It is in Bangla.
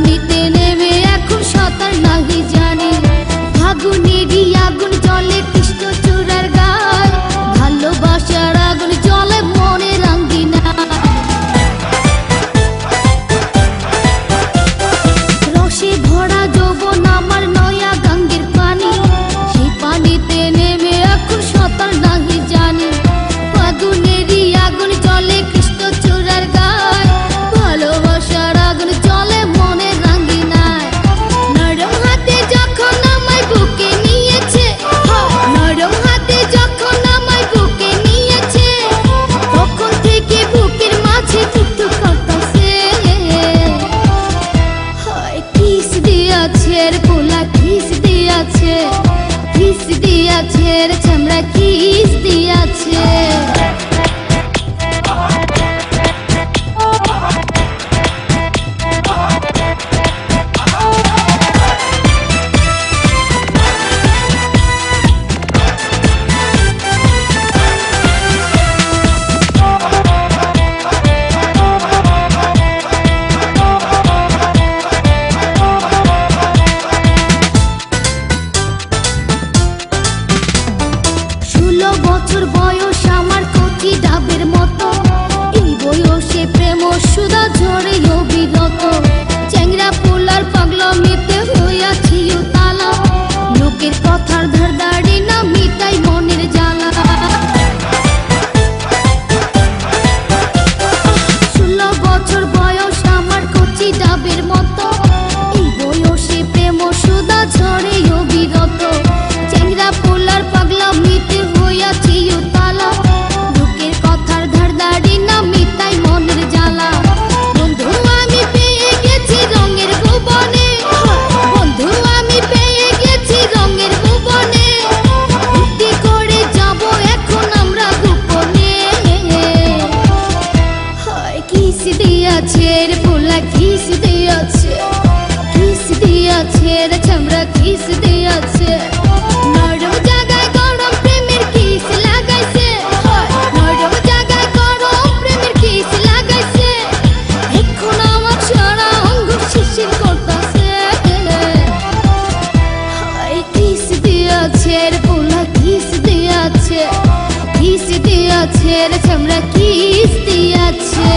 পানিতে নেমে এখন সাঁতার নাহি জানি। ফাগুনেরই বছর বয়স আমার কটি ডাবের মতো। এই বয়সে প্রেম সুদা ঝরে অবিরত। চ্যাংরা পোলার পাগলামিতে হইয়াছি তালা লোকের কথার ধার রে পোলা কিস দিয়াছে কিস দিয়াছে রে চামড়া কিস দিয়াছে। নরম জায়গায় গরম প্রেমের কিস লাগাইছে, নরম জায়গায় গরম প্রেমের কিস লাগাইছে। এখন আমার সারা অঙ্গ শিশির করতাছে কিস দিয়াছে রে পোলা কিস দিয়াছে কিস দিয়াছে রে চামড়া দিয়াছে।